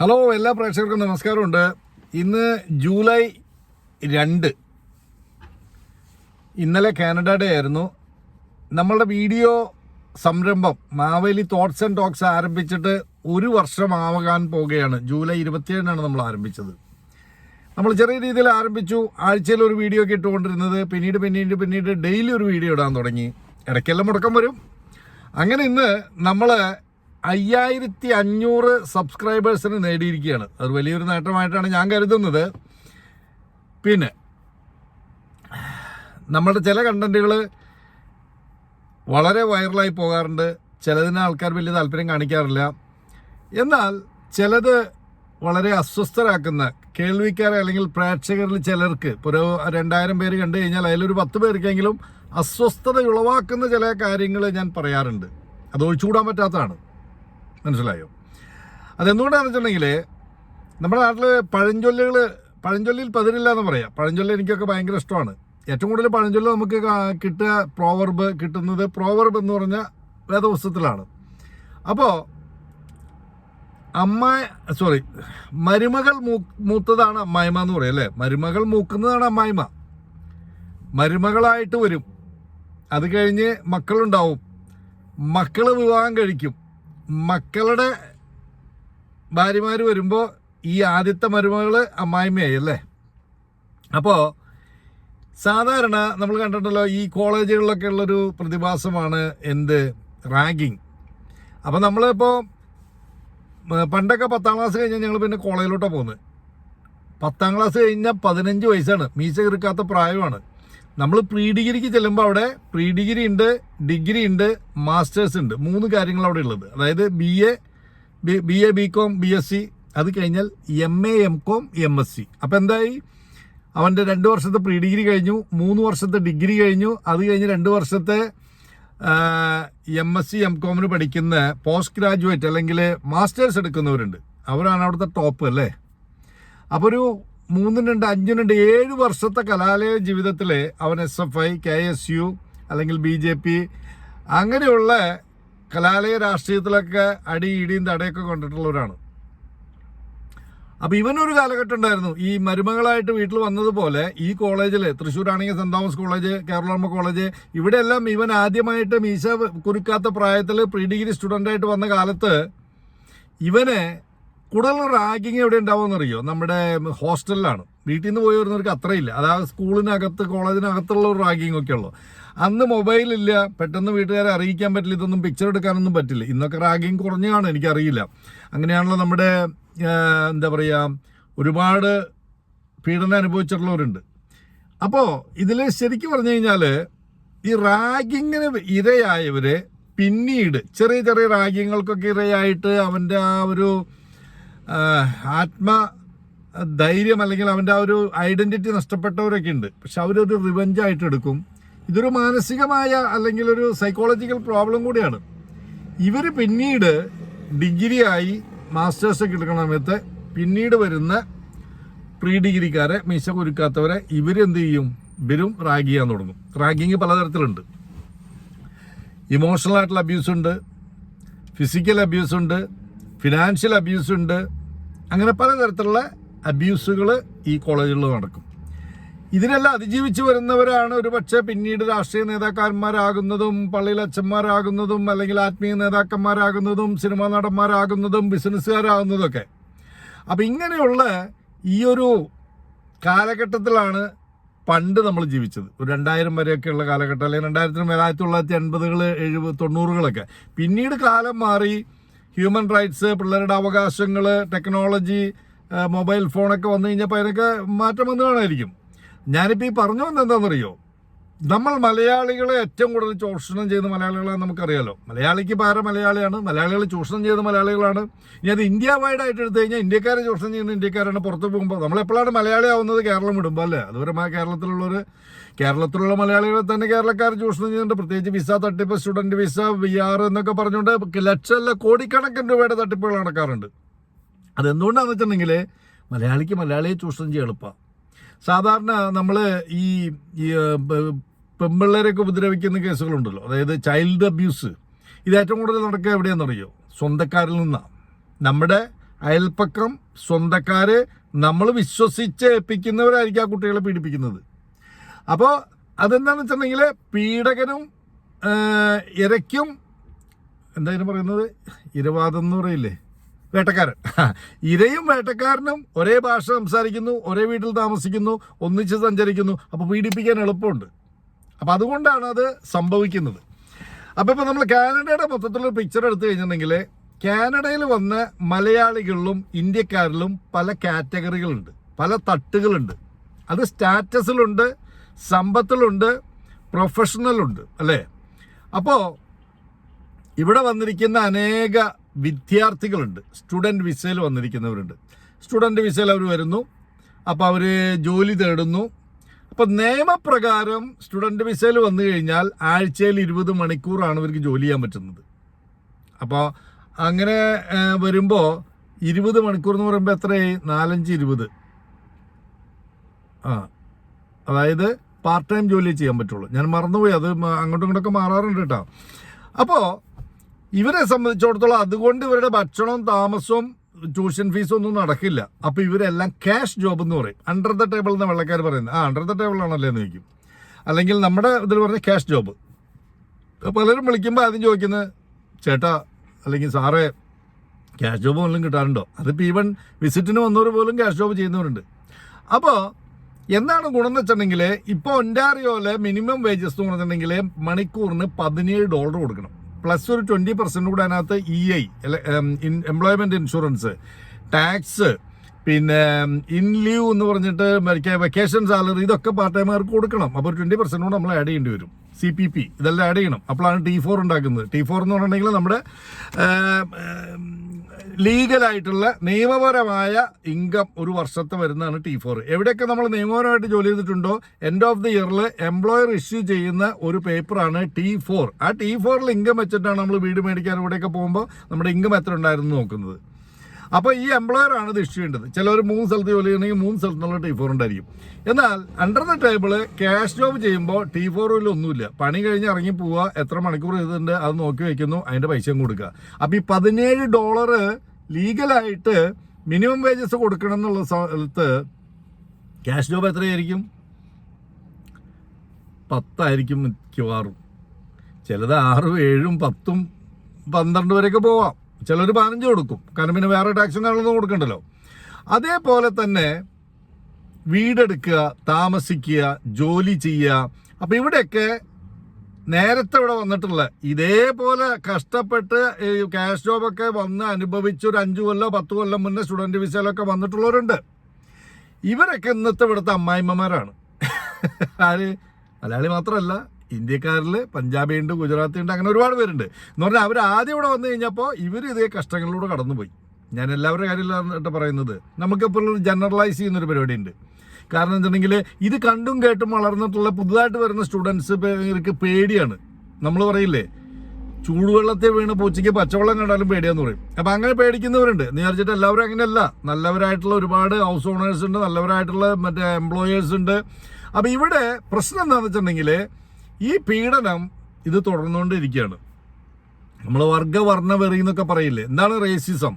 Hello എല്ലാ പ്രേക്ഷകർക്കും നമസ്കാരമുണ്ട്. ഇന്ന് ജൂലൈ രണ്ട്. ഇന്നലെ കാനഡ ഡേ ആയിരുന്നു. നമ്മളുടെ വീഡിയോ സംരംഭം മാവേലി തോട്ട്സ് ആൻഡ് ടോക്സ് ആരംഭിച്ചിട്ട് ഒരു വർഷമാകാൻ പോവുകയാണ് ജൂലൈ ഇരുപത്തിയേഴിനാണ് നമ്മൾ ആരംഭിച്ചത്. നമ്മൾ ചെറിയ രീതിയിൽ ആരംഭിച്ചു. ആഴ്ചയിൽ ഒരു വീഡിയോ ഒക്കെ ഇട്ടുകൊണ്ടിരുന്നത് പിന്നീട് പിന്നീട് പിന്നീട് ഡെയിലി ഒരു വീഡിയോ ഇടാൻ തുടങ്ങി. ഇടയ്ക്കെല്ലാം മുടക്കം വരും. അങ്ങനെ ഇന്ന് നമ്മൾ അയ്യായിരത്തി അഞ്ഞൂറ് സബ്സ്ക്രൈബേഴ്സിന് നേടിയിരിക്കുകയാണ്. അത് വലിയൊരു നേട്ടമായിട്ടാണ് ഞാൻ കരുതുന്നത്. പിന്നെ നമ്മുടെ ചില കണ്ടന്റുകൾ വളരെ വൈറലായി പോകാറുണ്ട്. ചിലതിന് ആൾക്കാർ വലിയ താല്പര്യം കാണിക്കാറില്ല. എന്നാൽ ചിലത് വളരെ അസ്വസ്ഥരാക്കുന്ന കേൾവിക്കാരെ അല്ലെങ്കിൽ പ്രേക്ഷകരിൽ ചിലർക്ക് ഇപ്പോൾ ഒരു രണ്ടായിരം പേര് കണ്ടു കഴിഞ്ഞാൽ അതിലൊരു പത്ത് പേർക്കെങ്കിലും അസ്വസ്ഥത ഉളവാക്കുന്ന ചില കാര്യങ്ങൾ ഞാൻ പറയാറുണ്ട്. അത് ഒഴിച്ചുകൂടാൻ പറ്റാത്തതാണ്. മനസ്സിലായോ? അതെന്തുകൊണ്ടാണെന്ന് വെച്ചിട്ടുണ്ടെങ്കിൽ നമ്മുടെ നാട്ടിൽ പഴഞ്ചൊല്ലുകൾ പഴഞ്ചൊല്ലിൽ പതിരില്ല എന്ന് പറയാം. പഴഞ്ചൊല്ല് എനിക്കൊക്കെ ഭയങ്കര ഇഷ്ടമാണ്. ഏറ്റവും കൂടുതൽ പഴഞ്ചൊല്ല് നമുക്ക് കിട്ടുക പ്രോവർബ് കിട്ടുന്നത് പ്രോവർബ് എന്ന് പറഞ്ഞ വേദപുസ്തകത്തിലാണ്. അപ്പോൾ അമ്മ സോറി മരുമകൾ മൂ- മൂത്തതാണ് അമ്മായിമ എന്ന് പറയും അല്ലേ? മരുമകൾ മൂക്കുന്നതാണ് അമ്മായിമ മരുമകളായിട്ട് വരും. അത് കഴിഞ്ഞ് മക്കളുണ്ടാവും. മക്കൾ വിവാഹം കഴിക്കും. മക്കളുടെ ഭാര്യമാർ വരുമ്പോൾ ഈ ആദ്യത്തെ മരുമകൾ അമ്മായിമ്മയായി അല്ലേ അപ്പോൾ സാധാരണ നമ്മൾ കണ്ടിട്ടല്ലോ ഈ കോളേജുകളിലൊക്കെ ഉള്ളൊരു പ്രതിഭാസമാണ് എന്ത്? റാങ്കിങ് അപ്പോൾ നമ്മളിപ്പോൾ പണ്ടൊക്കെ പത്താം ക്ലാസ് കഴിഞ്ഞാൽ ഞങ്ങൾ പിന്നെ കോളേജിലോട്ടാണ് പോകുന്നത് പത്താം ക്ലാസ് കഴിഞ്ഞാൽ പതിനഞ്ച് വയസ്സാണ്. മീശ കിറുക്കാത്ത പ്രായമാണ്. നമ്മൾ പ്രീ ഡിഗ്രിക്ക് ചെല്ലുമ്പോൾ അവിടെ പ്രീ ഡിഗ്രി ഉണ്ട് ഡിഗ്രി ഉണ്ട് മാസ്റ്റേഴ്സ് ഉണ്ട്. മൂന്ന് കാര്യങ്ങൾ അവിടെ ഉള്ളത്. അതായത് B A B A B com B S C അത് കഴിഞ്ഞാൽ M A M com M S C അപ്പോൾ എന്തായി? അവന്റെ രണ്ട് വർഷത്തെ പ്രീ ഡിഗ്രി കഴിഞ്ഞു മൂന്ന് വർഷത്തെ ഡിഗ്രി കഴിഞ്ഞു. അത് കഴിഞ്ഞ് രണ്ട് വർഷത്തെ എം എസ് സി എം കോമിന് പഠിക്കുന്ന പോസ്റ്റ് ഗ്രാജുവേറ്റ് അല്ലെങ്കിൽ മാസ്റ്റേഴ്സ് എടുക്കുന്നവരുണ്ട്. അവരാണ് അവിടുത്തെ ടോപ്പ് അല്ലേ? അപ്പോൾ ഒരു മൂന്നും രണ്ട് അഞ്ചും രണ്ട് ഏഴ് വർഷത്തെ കലാലയ ജീവിതത്തിൽ അവൻ S F I K S U അല്ലെങ്കിൽ ബി ജെ പി അങ്ങനെയുള്ള കലാലയ രാഷ്ട്രീയത്തിലൊക്കെ അടി ഇടിയും തടയൊക്കെ കൊണ്ടിട്ടുള്ളവരാണ്. അപ്പോൾ ഇവനൊരു കാലഘട്ടം ഉണ്ടായിരുന്നു. ഈ മരുമകളായിട്ട് വീട്ടിൽ വന്നതുപോലെ ഈ കോളേജിൽ തൃശ്ശൂരാണെങ്കിൽ സെന്റ് തോമസ് കോളേജ് കേരളമ്മ കോളേജ് ഇവിടെയെല്ലാം ഇവൻ ആദ്യമായിട്ട് മീശ കുരുക്കാത്ത പ്രായത്തിൽ പ്രീ ഡിഗ്രി സ്റ്റുഡന്റായിട്ട് വന്ന കാലത്ത് ഇവന് കൂടുതൽ റാഗിങ് എവിടെ ഉണ്ടാവുമെന്ന് അറിയോ നമ്മുടെ ഹോസ്റ്റലിലാണ്. വീട്ടിൽ നിന്ന് പോയി വരുന്നവർക്ക് അത്രയില്ല. അതായത് സ്കൂളിനകത്ത് കോളേജിനകത്തുള്ള ഒരു റാഗിങ് ഒക്കെ ഉള്ളു. അന്ന് മൊബൈലില്ല പെട്ടെന്ന് വീട്ടുകാരെ അറിയിക്കാൻ പറ്റില്ല. ഇതൊന്നും പിക്ചർ എടുക്കാനൊന്നും പറ്റില്ല. ഇന്നൊക്കെ റാഗിങ് കുറഞ്ഞാണ് എനിക്കറിയില്ല. അങ്ങനെയാണല്ലോ നമ്മുടെ എന്താ പറയുക ഒരുപാട് പീഡനം അനുഭവിച്ചിട്ടുള്ളവരുണ്ട്. അപ്പോൾ ഇതിൽ ശരിക്കും പറഞ്ഞു കഴിഞ്ഞാൽ ഈ റാഗിങ്ങിന് ഇരയായവരെ പിന്നീട് ചെറിയ ചെറിയ റാഗിങ്ങൾക്കൊക്കെ ഇരയായിട്ട് അവന്റെ ആ ഒരു ആത്മ ധൈര്യം അല്ലെങ്കിൽ അവന്റെ ആ ഒരു ഐഡന്റിറ്റി നഷ്ടപ്പെട്ടവരൊക്കെ ഉണ്ട്. പക്ഷെ അവരൊരു റിവഞ്ച് ആയിട്ട് എടുക്കും. ഇതൊരു മാനസികമായ അല്ലെങ്കിൽ ഒരു സൈക്കോളജിക്കൽ പ്രോബ്ലം കൂടിയാണ്. ഇവർ പിന്നീട് ഡിഗ്രി ആയി മാസ്റ്റേഴ്സ് ഒക്കെ എടുക്കുന്ന സമയത്ത് പിന്നീട് വരുന്ന പ്രീ ഡിഗ്രിക്കാരെ മീശ കുരുക്കാത്തവരെ ഇവരെന്ത് ചെയ്യും? ഇവരും റാഗ് ചെയ്യാൻ തുടങ്ങും. റാഗിങ് പലതരത്തിലുണ്ട്. ഇമോഷണൽ ആയിട്ടുള്ള അബ്യൂസ് ഉണ്ട്. ഫിസിക്കൽ അബ്യൂസ് ഉണ്ട്. ഫിനാൻഷ്യൽ അബ്യൂസ് ഉണ്ട്. അങ്ങനെ പലതരത്തിലുള്ള അബ്യൂസുകൾ ഈ കോളേജുകളിൽ നടക്കും. ഇതിനെല്ലാം അതിജീവിച്ച് വരുന്നവരാണ് ഒരു പക്ഷേ പിന്നീട് രാഷ്ട്രീയ നേതാക്കന്മാരാകുന്നതും പള്ളിയിൽ അച്ഛന്മാരാകുന്നതും അല്ലെങ്കിൽ ആത്മീയ നേതാക്കന്മാരാകുന്നതും സിനിമാ നടന്മാരാകുന്നതും ബിസിനസ്സുകാരാകുന്നതും ഒക്കെ അപ്പം ഇങ്ങനെയുള്ള ഈ ഒരു കാലഘട്ടത്തിലാണ് പണ്ട് നമ്മൾ ജീവിച്ചത്. ഒരു രണ്ടായിരം വരെയൊക്കെയുള്ള കാലഘട്ടം അല്ലെങ്കിൽ രണ്ടായിരത്തിന് മേലെ ആയിരത്തി തൊള്ളായിരത്തി എൺപതുകൾ എഴുപത് തൊണ്ണൂറുകളൊക്കെ. പിന്നീട് കാലം മാറി ഹ്യൂമൻ റൈറ്റ്സ് പിള്ളേരുടെ അവകാശങ്ങൾ ടെക്നോളജി മൊബൈൽ ഫോണൊക്കെ വന്നു കഴിഞ്ഞപ്പോൾ അതിനൊക്കെ മാറ്റം വന്നു കാണായിരിക്കും ഞാനിപ്പോൾ ഈ പറഞ്ഞു വന്നത് എന്താണെന്നറിയോ? നമ്മൾ മലയാളികളെ ഏറ്റവും കൂടുതൽ ചൂഷണം ചെയ്ത മലയാളികളാണ് നമുക്കറിയാലോ. മലയാളിക്ക് പാര മലയാളിയാണ് മലയാളികൾ ചൂഷണം ചെയ്ത മലയാളികളാണ്. ഇനി അത് ഇന്ത്യ വൈഡ് ആയിട്ട് എടുത്തു കഴിഞ്ഞാൽ ഇന്ത്യക്കാരെ ചൂഷണം ചെയ്യുന്ന ഇന്ത്യക്കാരാണ് പുറത്ത് പോകുമ്പോൾ നമ്മളെപ്പോഴാണ് മലയാളി ആവുന്നത് കേരളം വിടുമ്പോൾ അല്ലേ? അതുവരെ ആ കേരളത്തിലുള്ളവർ കേരളത്തിലുള്ള മലയാളികളെ തന്നെ കേരളക്കാർ ചൂഷണം ചെയ്യുന്നുണ്ട്. പ്രത്യേകിച്ച് വിസ തട്ടിപ്പ് സ്റ്റുഡന്റ് വിസ വി ആർ എന്നൊക്കെ പറഞ്ഞുകൊണ്ട് ലക്ഷമല്ല കോടിക്കണക്കിന് രൂപയുടെ തട്ടിപ്പുകൾ നടക്കാറുണ്ട്. അതെന്തുകൊണ്ടാണെന്ന് വെച്ചിട്ടുണ്ടെങ്കിൽ മലയാളിക്ക് മലയാളിയെ ചൂഷണം ചെയ്യാൻ എളുപ്പമാണ് സാധാരണ നമ്മൾ ഈ ഏ, ഉപദ്രവിക്കുന്ന കേസുകളുണ്ടല്ലോ. അതായത് ചൈൽഡ് അബ്യൂസ് ഇത് ഏറ്റവും കൂടുതൽ നടക്കുക എവിടെയാണെന്നറിയോ? സ്വന്തക്കാരിൽ നിന്നാണ് നമ്മുടെ അയൽപ്പക്കം സ്വന്തക്കാർ നമ്മൾ വിശ്വസിച്ച് ഏൽപ്പിക്കുന്നവരായിരിക്കും ആ കുട്ടികളെ പീഡിപ്പിക്കുന്നത്. അപ്പോൾ അതെന്താണെന്ന് വെച്ചിട്ടുണ്ടെങ്കിൽ പീഡകനും ഇരയ്ക്കും എന്തായാലും പറയുന്നത്? ഇരവാദം എന്ന് പറയില്ലേ? വേട്ടക്കാരൻ. ഇരയും വേട്ടക്കാരനും ഒരേ ഭാഷ സംസാരിക്കുന്നു ഒരേ വീട്ടിൽ താമസിക്കുന്നു ഒന്നിച്ച് സഞ്ചരിക്കുന്നു. അപ്പോൾ പീഡിപ്പിക്കാൻ എളുപ്പമുണ്ട്. അപ്പോൾ അതുകൊണ്ടാണ് അത് സംഭവിക്കുന്നത്. അപ്പോൾ ഇപ്പോൾ നമ്മൾ കാനഡയുടെ മൊത്തത്തിലുള്ള പിക്ചർ എടുത്തു കഴിഞ്ഞിട്ടുണ്ടെങ്കിൽ കാനഡയിൽ വന്ന മലയാളികളിലും ഇന്ത്യക്കാരിലും പല കാറ്റഗറികളുണ്ട് പല തട്ടുകളുണ്ട്. അത് സ്റ്റാറ്റസിലുണ്ട് സമ്പത്തിലുണ്ട് പ്രൊഫഷണലുണ്ട് അല്ലേ? അപ്പോൾ ഇവിടെ വന്നിരിക്കുന്ന അനേക വിദ്യാർത്ഥികളുണ്ട്. സ്റ്റുഡന്റ് വിസയിൽ വന്നിരിക്കുന്നവരുണ്ട്. സ്റ്റുഡന്റ് വിസയിൽ അവർ വരുന്നു. അപ്പോൾ അവർ ജോലി തേടുന്നു. അപ്പോൾ നിയമപ്രകാരം സ്റ്റുഡന്റ് വിസയിൽ വന്നു കഴിഞ്ഞാൽ ആഴ്ചയിൽ ഇരുപത് മണിക്കൂറാണ് ഇവർക്ക് ജോലി ചെയ്യാൻ പറ്റുന്നത്. അപ്പോൾ അങ്ങനെ വരുമ്പോൾ ഇരുപത് മണിക്കൂർ എന്ന് പറയുമ്പോൾ എത്രയായി? നാലഞ്ച് ഇരുപത്. ആ. അതായത് പാർട്ട് ടൈം ജോലി ചെയ്യാൻ പറ്റുള്ളൂ. ഞാൻ മറന്നുപോയി. അത് അങ്ങോട്ടും ഇങ്ങോട്ടൊക്കെ മാറാറുണ്ട് കേട്ടോ. അപ്പോൾ ഇവരെ സംബന്ധിച്ചിടത്തോളം അതുകൊണ്ട് ഇവരുടെ ഭക്ഷണവും താമസവും ട്യൂഷൻ ഫീസും ഒന്നും നടക്കില്ല. അപ്പോൾ ഇവരെല്ലാം ക്യാഷ് ജോബ് എന്ന് പറയും. അണ്ടർ ദ ടേബിൾ എന്ന് വെള്ളക്കാർ പറയുന്നത്. ആ അണ്ടർ ദ ടേബിൾ ആണല്ലേ എന്ന് ചോദിക്കും. അല്ലെങ്കിൽ നമ്മുടെ ഇതിൽ പറഞ്ഞ ക്യാഷ് ജോബ്. പലരും വിളിക്കുമ്പോൾ ആദ്യം ചോദിക്കുന്നത് ചേട്ടാ അല്ലെങ്കിൽ സാറേ ക്യാഷ് ജോബ് പോലും കിട്ടാറുണ്ടോ? അതിപ്പോൾ ഈവൻ വിസിറ്റിന് വന്നവർ പോലും ക്യാഷ് ജോബ് ചെയ്യുന്നവരുണ്ട്. അപ്പോൾ എന്താണ് ഗുണം എന്ന് വെച്ചിട്ടുണ്ടെങ്കിൽ ഇപ്പോൾ ഒന്റാറിയോയിലെ മിനിമം വേജസ് എന്ന് പറഞ്ഞിട്ടുണ്ടെങ്കിൽ മണിക്കൂറിന് പതിനേഴ് ഡോളർ കൊടുക്കണം. പ്ലസ് ഒരു ട്വന്റി പെർസെന്റ് കൂടെ അതിനകത്ത് E I employment insurance tax പിന്നെ ഇൻ ലീവ് എന്ന് പറഞ്ഞിട്ട് വെക്കേഷൻ സാലറി ഇതൊക്കെ പാർട്ട് ടൈമുകാർക്ക് കൊടുക്കണം? അപ്പോൾ ട്വന്റി പെർസെന്റ് കൂടെ നമ്മൾ ആഡ് ചെയ്യേണ്ടി വരും. സി പി പി ഇതെല്ലാം ആഡ് ചെയ്യണം. അപ്പോഴാണ് ടി ഫോർ ഉണ്ടാക്കുന്നത്. ടി ഫോർ എന്ന് പറഞ്ഞിട്ടുണ്ടെങ്കിൽ നമ്മുടെ ലീഗലായിട്ടുള്ള നിയമപരമായ ഇൻകം ഒരു വർഷത്തെ വരുന്നതാണ് ടി ഫോർ എവിടെയൊക്കെ നമ്മൾ നിയമപരമായിട്ട് ജോലി ചെയ്തിട്ടുണ്ടോ എൻഡ് ഓഫ് ദി ഇയറിൽ എംപ്ലോയർ ഇഷ്യൂ ചെയ്യുന്ന ഒരു പേപ്പറാണ് ടി ഫോർ ആ ടി ഫോറിൽ ഇൻകം വെച്ചിട്ടാണ് നമ്മൾ വീട് മേടിക്കാൻ ഇവിടെയൊക്കെ പോകുമ്പോൾ നമ്മുടെ ഇൻകം എത്ര ഉണ്ടായിരുന്നു നോക്കുന്നത്. അപ്പോൾ ഈ എംപ്ലോയർ ആണ് ഇത് ഇഷ്യൂ ചെയ്യേണ്ടത്. ചിലർ മൂന്ന് സ്ഥലത്ത് ജോലി ചെയ്യണമെങ്കിൽ മൂന്ന് സ്ഥലത്തുള്ള ടി ഫോർ ഉണ്ടായിരിക്കും. എന്നാൽ under the table cash job ചെയ്യുമ്പോൾ ടി ഫോറിൽ ഒന്നുമില്ല. പണി കഴിഞ്ഞ് ഇറങ്ങി പോവുക എത്ര മണിക്കൂർ ചെയ്തിട്ടുണ്ട് അത് നോക്കി വയ്ക്കുന്നു അതിന്റെ പൈസയും കൊടുക്കുക. അപ്പോൾ ഈ പതിനേഴ് ഡോളർ ലീഗലായിട്ട് മിനിമം വേജസ് കൊടുക്കണം എന്നുള്ള സ്ഥലത്ത് ക്യാഷ് ജോബ് എത്രയായിരിക്കും? പത്തായിരിക്കും മിക്കവാറും. ചിലത് ആറും ഏഴും പത്തും പന്ത്രണ്ട് വരെയൊക്കെ പോവാം. ചിലർ പതിനഞ്ച് കൊടുക്കും. കാരണം പിന്നെ വേറെ ടാക്സും കാര്യങ്ങളൊന്നും കൊടുക്കണ്ടല്ലോ. അതേപോലെ തന്നെ വീടെടുക്കുക താമസിക്കുക ജോലി ചെയ്യുക. അപ്പം ഇവിടെയൊക്കെ നേരത്തെ ഇവിടെ വന്നിട്ടുള്ള ഇതേപോലെ കഷ്ടപ്പെട്ട് ഈ ക്യാഷ് ജോബൊക്കെ വന്ന് അനുഭവിച്ച് ഒരു അഞ്ചു കൊല്ലം പത്ത് കൊല്ലം മുന്നേ സ്റ്റുഡന്റ് വിസയിലൊക്കെ വന്നിട്ടുള്ളവരുണ്ട്. ഇവരൊക്കെ ഇന്നത്തെ ഇവിടുത്തെ അമ്മായിമ്മമാരാണ്. ആര്? മലയാളി മാത്രമല്ല ഇന്ത്യക്കാരിൽ പഞ്ചാബി ഉണ്ട് ഗുജറാത്തി ഉണ്ട് അങ്ങനെ ഒരുപാട് പേരുണ്ട്. എന്ന് പറഞ്ഞാൽ അവർ ആദ്യം ഇവിടെ വന്നു കഴിഞ്ഞപ്പോൾ ഇവർ ഇതേ കഷ്ടങ്ങളിലൂടെ കടന്നുപോയി. ഞാൻ എല്ലാവരുടെ കാര്യമില്ലാന്നിട്ട് പറയുന്നത്. നമുക്കിപ്പോൾ ജനറലൈസ് ചെയ്യുന്നൊരു പരിപാടി ഉണ്ട് കാരണം വെച്ചിട്ടുണ്ടെങ്കിൽ ഇത് കണ്ടും കേട്ടും വളർന്നിട്ടുള്ള പുതുതായിട്ട് വരുന്ന സ്റ്റുഡൻസ് ഇവർക്ക് പേടിയാണ്. നമ്മൾ പറയില്ലേ? ചൂടുവെള്ളത്തെ വീണ് പൂച്ചയ്ക്ക് പച്ചവെള്ളം കണ്ടാലും പേടിയാന്ന് പറയും. അപ്പം അങ്ങനെ പേടിക്കുന്നവരുണ്ട്. എന്ന് വിചാരിച്ചിട്ട് എല്ലാവരും അങ്ങനെയല്ല. നല്ലവരായിട്ടുള്ള ഒരുപാട് ഹൗസ് ഓണേഴ്സ് ഉണ്ട് നല്ലവരായിട്ടുള്ള മറ്റേ എംപ്ലോയേഴ്സ് ഉണ്ട്. അപ്പം ഇവിടെ പ്രശ്നം എന്താണെന്ന് വെച്ചിട്ടുണ്ടെങ്കിൽ ഈ പീഡനം ഇത് തുടർന്നുകൊണ്ടിരിക്കുകയാണ്. നമ്മൾ വർഗവർണ വെറി എന്നൊക്കെ പറയില്ലേ? എന്താണ് റേസിസം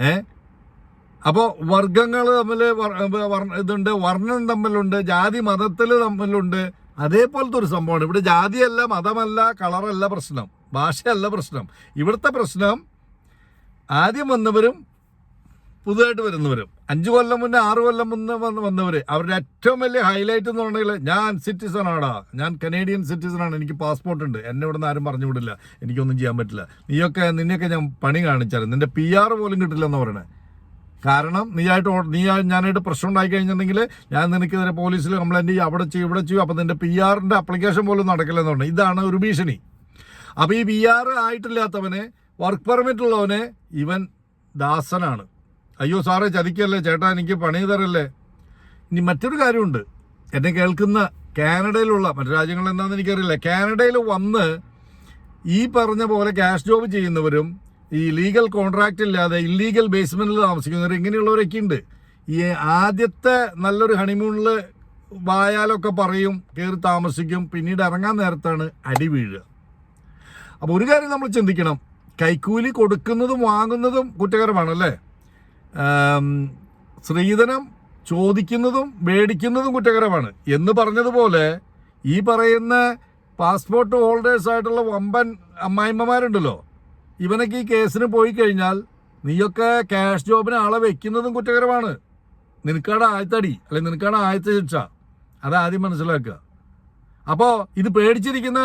ഏ? അപ്പോൾ വർഗങ്ങൾ തമ്മിൽ ഇതുണ്ട് വർണം തമ്മിലുണ്ട് ജാതി മതത്തിൽ തമ്മിലുണ്ട്. അതേപോലത്തെ ഒരു സംഭവമാണ്. ഇവിടെ ജാതിയല്ല മതമല്ല കളറല്ല പ്രശ്നം. ഭാഷയല്ല പ്രശ്നം. ഇവിടുത്തെ പ്രശ്നം ആദ്യം വന്നവരും പുതുതായിട്ട് വരുന്നവരും. അഞ്ച് കൊല്ലം മുന്നേ ആറ് കൊല്ലം മുന്നേ വന്ന് വന്നവർ അവരുടെ ഏറ്റവും വലിയ ഹൈലൈറ്റ് എന്ന് പറഞ്ഞാൽ ഞാൻ സിറ്റിസൺ ആടാ. ഞാൻ കനേഡിയൻ സിറ്റിസൺ ആണ്. എനിക്ക് പാസ്പോർട്ട് ഉണ്ട്. എന്നെ ഇവിടെ നിന്ന് ആരും പറഞ്ഞു വിടില്ല എനിക്കൊന്നും ചെയ്യാൻ പറ്റില്ല. നീയൊക്കെ നിന്നെയൊക്കെ ഞാൻ പണി കാണിച്ചാലും. നിന്റെ പി ആർ പോലും കിട്ടില്ലെന്ന് പറയണേ. കാരണം നീയായിട്ട് നീ ഞാനായിട്ട് പ്രശ്നം ഉണ്ടായി കഴിഞ്ഞിട്ടുണ്ടെങ്കിൽ ഞാൻ നിനക്കെതിരെ പോലീസിൽ കംപ്ലൈന്റ് ചെയ്യും. അവിടെ ചെയ്യും ഇവിടെ ചെയ്യും. അപ്പം നിന്റെ പി ആറിന്റെ അപ്ലിക്കേഷൻ പോലും നടക്കില്ലെന്ന് പറഞ്ഞു ഇതാണ് ഒരു ഭീഷണി. അപ്പോൾ ഈ പി ആർ ആയിട്ടില്ലാത്തവനെ വർക്ക് പെർമിറ്റ് ഉള്ളവനെ ഇവൻ ദാസനാണ്. അയ്യോ സാറേ ചതിക്കല്ലേ? ചേട്ടാ എനിക്ക് പണി തരല്ലേ? ഇനി മറ്റൊരു കാര്യമുണ്ട്. എന്നെ കേൾക്കുന്ന കാനഡയിലുള്ള മറ്റു രാജ്യങ്ങളിൽ എന്താണെന്ന് എനിക്കറിയില്ല. കാനഡയിൽ വന്ന് ഈ പറഞ്ഞ പോലെ ക്യാഷ് ജോബ് ചെയ്യുന്നവരും ഈ ലീഗൽ കോൺട്രാക്റ്റ് ഇല്ലാതെ ഇല്ലീഗൽ ബേസ്മെന്റിൽ താമസിക്കുന്നവർ ഇങ്ങനെയുള്ളവരൊക്കെ ഉണ്ട് ഈ ആദ്യത്തെ നല്ലൊരു ഹണിമൂണിൽ വായാലൊക്കെ പറയും കയറി താമസിക്കും പിന്നീട് ഇറങ്ങാൻ നേരത്താണ് അടി വീഴുക. അപ്പോൾ ഒരു കാര്യം നമ്മൾ ചിന്തിക്കണം. കൈക്കൂലി കൊടുക്കുന്നതും വാങ്ങുന്നതും കുറ്റകരമാണ് അല്ലേ? സ്ത്രീധനം ചോദിക്കുന്നതും മേടിക്കുന്നതും കുറ്റകരമാണ്. എന്ന് പറഞ്ഞതുപോലെ ഈ പറയുന്ന പാസ്പോർട്ട് ഹോൾഡേഴ്സ് ആയിട്ടുള്ള വമ്പൻ അമ്മായിമ്മമാരുണ്ടല്ലോ. ഇവനൊക്കെ ഈ കേസിന് പോയി കഴിഞ്ഞാൽ നീയൊക്കെ ക്യാഷ് ജോബിന് ആളെ വെക്കുന്നതും കുറ്റകരമാണ്. നിനക്കാണ് ആയത്തടി അല്ലെങ്കിൽ നിനക്കാണ് ആയത്ത ശിക്ഷ അതാദ്യം മനസ്സിലാക്കുക. അപ്പോൾ ഇത് പേടിച്ചിരിക്കുന്ന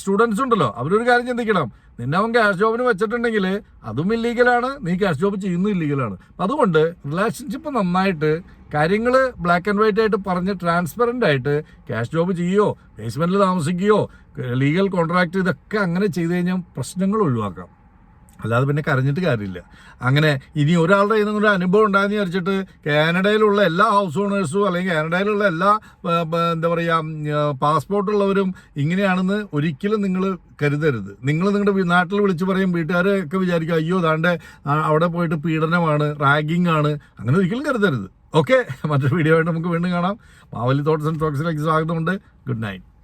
സ്റ്റുഡൻസ് ഉണ്ടല്ലോ അവരൊരു കാര്യം ചിന്തിക്കണം. നിന്നെ അവൻ ക്യാഷ് ജോബിന് വെച്ചിട്ടുണ്ടെങ്കിൽ അതും ഇല്ലീഗലാണ് നീ ക്യാഷ് ജോബ് ചെയ്യുന്നതും ഇല്ലീഗലാണ് അതുകൊണ്ട് റിലേഷൻഷിപ്പ് നന്നായിട്ട് കാര്യങ്ങൾ ബ്ലാക്ക് ആൻഡ് വൈറ്റ് ആയിട്ട് പറഞ്ഞ് ട്രാൻസ്പെറന്റ് ആയിട്ട് ക്യാഷ് ജോബ് ചെയ്യുകയോ ബേസ്മെന്റിൽ താമസിക്കുകയോ ലീഗൽ കോൺട്രാക്ട് ഇതൊക്കെ അങ്ങനെ ചെയ്ത് കഴിഞ്ഞാൽ പ്രശ്നങ്ങൾ ഒഴിവാക്കാം. അല്ലാതെ പിന്നെ കരഞ്ഞിട്ട് കാര്യമില്ല. അങ്ങനെ ഇനി ഒരാളുടെ ഇതും കൂടെ അനുഭവം ഉണ്ടായെന്ന് വിചാരിച്ചിട്ട് കാനഡയിലുള്ള എല്ലാ ഹൗസ് ഓണേഴ്സും അല്ലെങ്കിൽ കാനഡയിലുള്ള എല്ലാ എന്താ പറയുക പാസ്പോർട്ട് ഉള്ളവരും ഇങ്ങനെയാണെന്ന് ഒരിക്കലും നിങ്ങൾ കരുതരുത്. നിങ്ങൾ നിങ്ങളുടെ നാട്ടിൽ വിളിച്ച് പറയും വീട്ടുകാരൊക്കെ വിചാരിക്കും അയ്യോ താണ്ടെ അവിടെ പോയിട്ട് പീഡനമാണ് റാഗിംഗ് ആണ് അങ്ങനെ ഒരിക്കലും കരുതരുത്. ഓക്കെ? മറ്റൊരു വീഡിയോ ആയിട്ട് നമുക്ക് വീണ്ടും കാണാം. മാവലി തോട്ട്സ് ആൻഡ് ടോക്സിലേക്ക് സ്വാഗതമുണ്ട്. Good night.